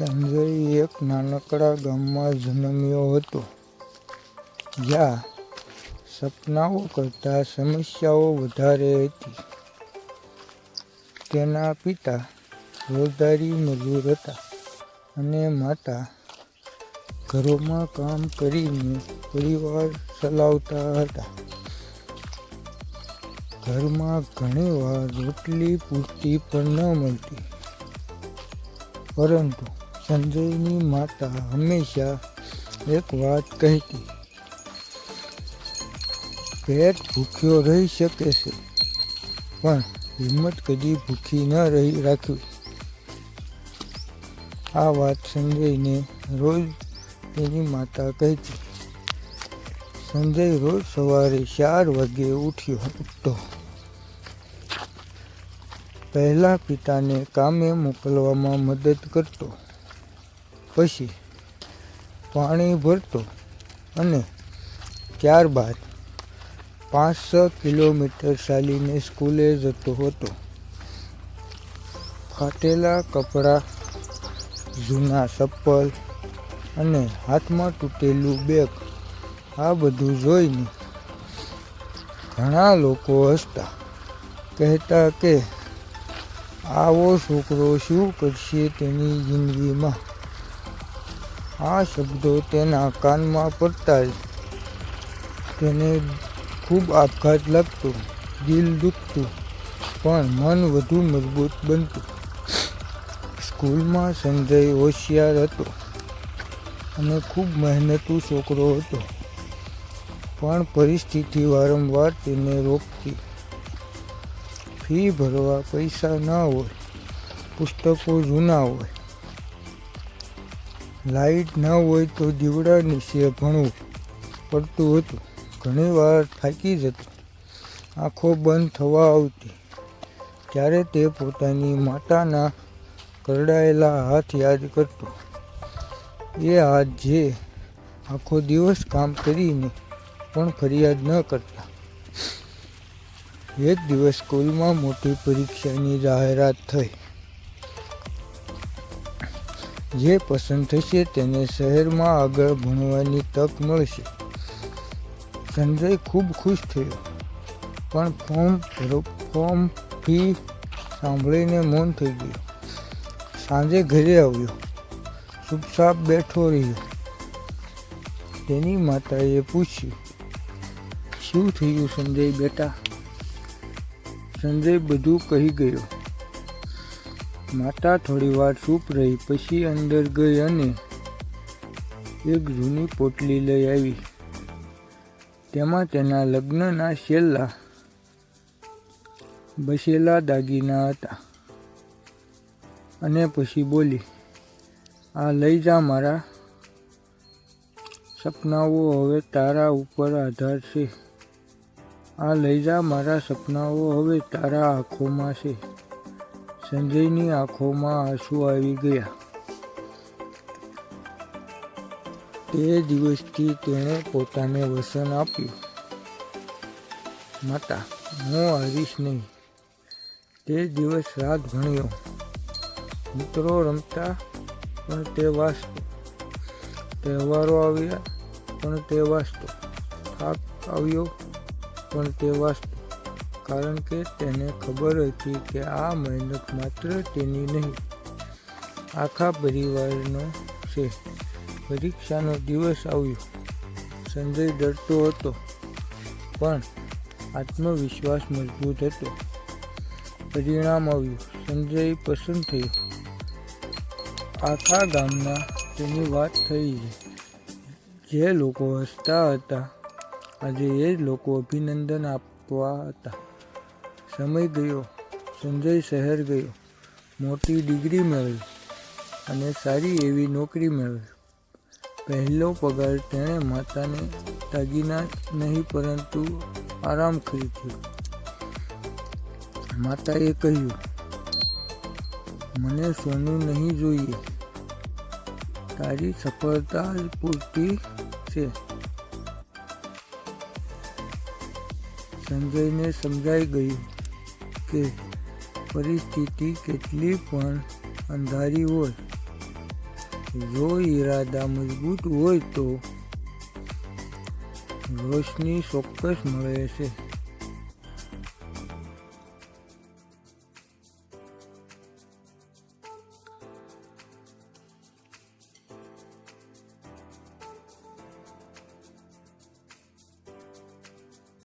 સંજય એક નાનકડા ગામમાં જન્મ્યો હતો. જ્યાં સપનાઓ કરતાં સમસ્યાઓ વધારે હતી. તેના પિતા રોજદારી મજૂર હતા અને માતા ઘરોમાં કામ કરીને પરિવાર ચલાવતા હતા. ઘરમાં ઘણીવાર રોટલી પૂરતી પણ ન મળતી. પરંતુ સંજયની માતા હંમેશા એક વાત કહેતી, પેટ ભૂખ્યો રહી શકે છે, પણ હિંમત કદી ભૂખી ન રહી રાખવી. આ વાત સંજયને રોજ તેની માતા કહેતી. સંજય રોજ સવારે ચાર વાગે ઉઠ્યો ઉઠતો. પહેલાં પિતાને કામે મોકલવામાં મદદ કરતો. પછી પાણી ભરતો અને ત્યારબાદ પાંચ કિલોમીટર ચાલીને સ્કૂલે જતો હતો. ફાટેલા કપડાં, જૂના ચપ્પલ અને હાથમાં તૂટેલું બેગ, આ બધું જોઈને ઘણા લોકો હસતા કહેતા કે, આવો છોકરો શું કરશે તેની જિંદગીમાં? આ શબ્દો તેના કાનમાં પડતા તેને ખૂબ આપઘાત લાગતો, દિલ દુખતું, પણ મન વધુ મજબૂત બનતું. સ્કૂલમાં સંજય હોશિયાર હતો અને ખૂબ મહેનતુ છોકરો હતો, પણ પરિસ્થિતિ વારંવાર તેને રોકતી. ફી ભરવા પૈસા ન હોય, પુસ્તકો જૂના હોય લાઇટ ન હોય તો દીવડા નીચે ભણવું પડતું હતું. ઘણીવાર થાકી જતો. આંખો બંધ થવા આવતી. ત્યારે તે પોતાની માતાના કરડાયેલા હાથ યાદ કરતો. એ હાથ જે આખો દિવસ કામ કરીને પણ ફરિયાદ ન કરતા. એક દિવસ સ્કૂલમાં મોટી પરીક્ષાની જાહેરાત થઈ. જે પસંદ થશે તેને શહેરમાં આગળ ભણવાની તક મળશે. સંજય ખૂબ ખુશ થયો, પણ ફોર્મ ફોર્મ ફી સાંભળીને મૌન થઈ ગયું. સાંજે ઘરે આવ્યો, ચૂપચાપ બેઠો રહ્યો. તેની માતાએ પૂછ્યું, શું થયું સંજય બેટા? સંજય બધું કહી ગયો. માતા થોડી વાર ચૂપ રહી, પછી અંદર ગઈ અને એક જૂની પોટલી લઈ આવી. તેમાં તેના લગ્નના છેલ્લા બસેલા દાગીના હતા. અને પછી બોલી, આ લઈ જા મારા સપનાઓ, હવે તારા ઉપર આધાર છે. આ લઈ જા મારા સપનાઓ, હવે તારા આંખોમાં છે. સંજયની આંખોમાં આંસુ આવી ગયા. તે દિવસથી તેણે પોતાને વસન આપ્યું. માતા, હું હારીશ નહીં. તે દિવસ રાત ભણ્યો. મિત્રો રમતા, પણ તે વાંચતો તહેવારો આવ્યા, પણ તે વાંચતો થાક આવ્યો, પણ તે વાંચતો કારણ કે તેને ખબર હતી કે આ મહેનત માત્ર તેની નહીં, આખા પરિવારનો છે. પરીક્ષાનો દિવસ આવ્યો. સંજય ડરતો હતો, પણ આત્મવિશ્વાસ મજબૂત હતો. પરિણામ આવ્યું. સંજય પસંદ થયો. આખા ગામમાં તેની વાત થઈ. જે લોકો હસતા હતા, આજે એ જ લોકો અભિનંદન આપવા હતા. સમય ગયો, સંજય શહેર ગયો, મોટી ડિગ્રી મેળવી અને સારી એવી નોકરી મેળવી. પહેલો પગાર તેણે માતાને દાગીના નહીં પરંતુ આરામ ખરીદ્યો માતાએ કહ્યું, મને સોનું નહીં જોઈએ. તારી સફળતા પૂરતી છે. સંજયને સમજાઈ ગયું કે પરિસ્થિતિ કેટલી પણ અંધારી હોય. જો ઈરાદા મજબૂત હોય તો રોશની ચોક્કસ મળે છે.